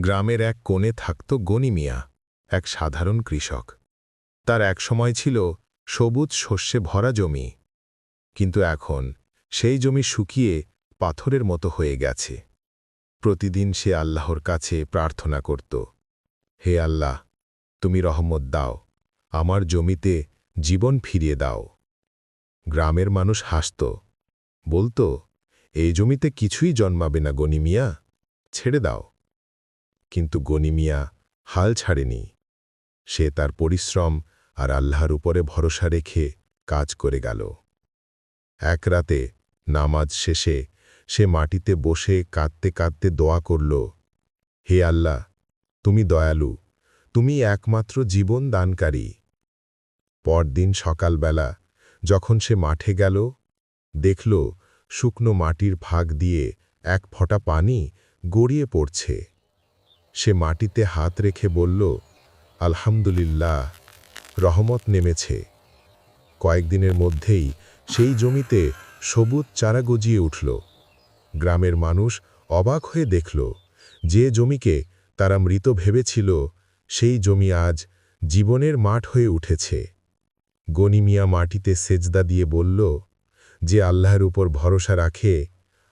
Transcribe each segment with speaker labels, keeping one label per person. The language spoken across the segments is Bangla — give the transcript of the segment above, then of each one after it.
Speaker 1: গ্রামের এক কোণে থাকত গনি মিয়া, এক সাধারণ কৃষক। তার এক সময় ছিল সবুজ শস্যে ভরা জমি। কিন্তু এখন সেই জমি শুকিয়ে পাথরের মতো হয়ে গেছে। প্রতিদিন সে আল্লাহর কাছে প্রার্থনা করত, হে আল্লাহ, তুমি রহমত দাও, আমার জমিতে জীবন ফিরিয়ে দাও। গ্রামের মানুষ হাসত, বলতো, এই জমিতে কিছুই জন্মাবে না গনিমিয়া ছেড়ে দাও। কিন্তু গনিমিয়া হাল ছাড়েনি। সে তার পরিশ্রম আর আল্লাহর উপরে ভরসা রেখে কাজ করে গেল। এক রাতে নামাজ শেষে সে মাটিতে বসে কাঁদতে কাঁদতে দোয়া করল, হে আল্লাহ, তুমি দয়ালু, তুমি একমাত্র জীবন দানকারী। পরদিন সকালবেলা যখন সে মাঠে গেল, দেখল শুকনো মাটির ভাগ দিয়ে এক ফোঁটা পানি গড়িয়ে পড়ছে। সে মাটিতে হাত রেখে বলল, আলহামদুলিল্লাহ, রহমত নেমেছে। কয়েকদিনের মধ্যেই সেই জমিতে সবুজ চারা গজিয়ে উঠল। গ্রামের মানুষ অবাক হয়ে দেখল যে জমিকে তারা মৃত ভেবেছিল, সেই জমি আজ জীবনের মাঠ হয়ে উঠেছে। গনিমিয়া মাটিতে সেজদা দিয়ে বলল, যে আল্লাহর উপর ভরসা রাখে,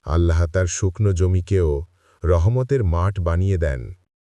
Speaker 1: আল্লাহ তার শুকনো জমিকেও রহমতের মাঠ বানিয়ে দেন।